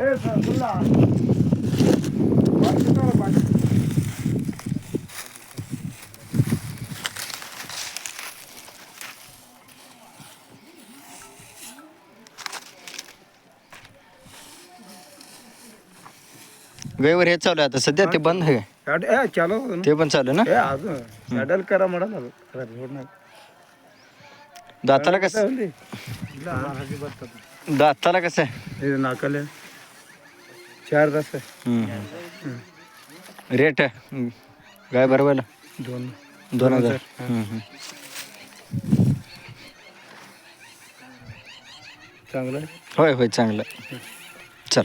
ए करा बाकी वेळेवर हे चालू आहे आता. सध्या ते बंद आहे. ए चालो ते पण चालू ना? ए अजून. साडल करा खरं रोड नाही. दाताला कसं दाताला कसं आहे? हे नाकाले. चार तास आहे. रेट. गाय बरोबर दोन. दोन हजार. हजार. हम्म, हम्म. चांगलं आहे? होय होय चांगलं चल.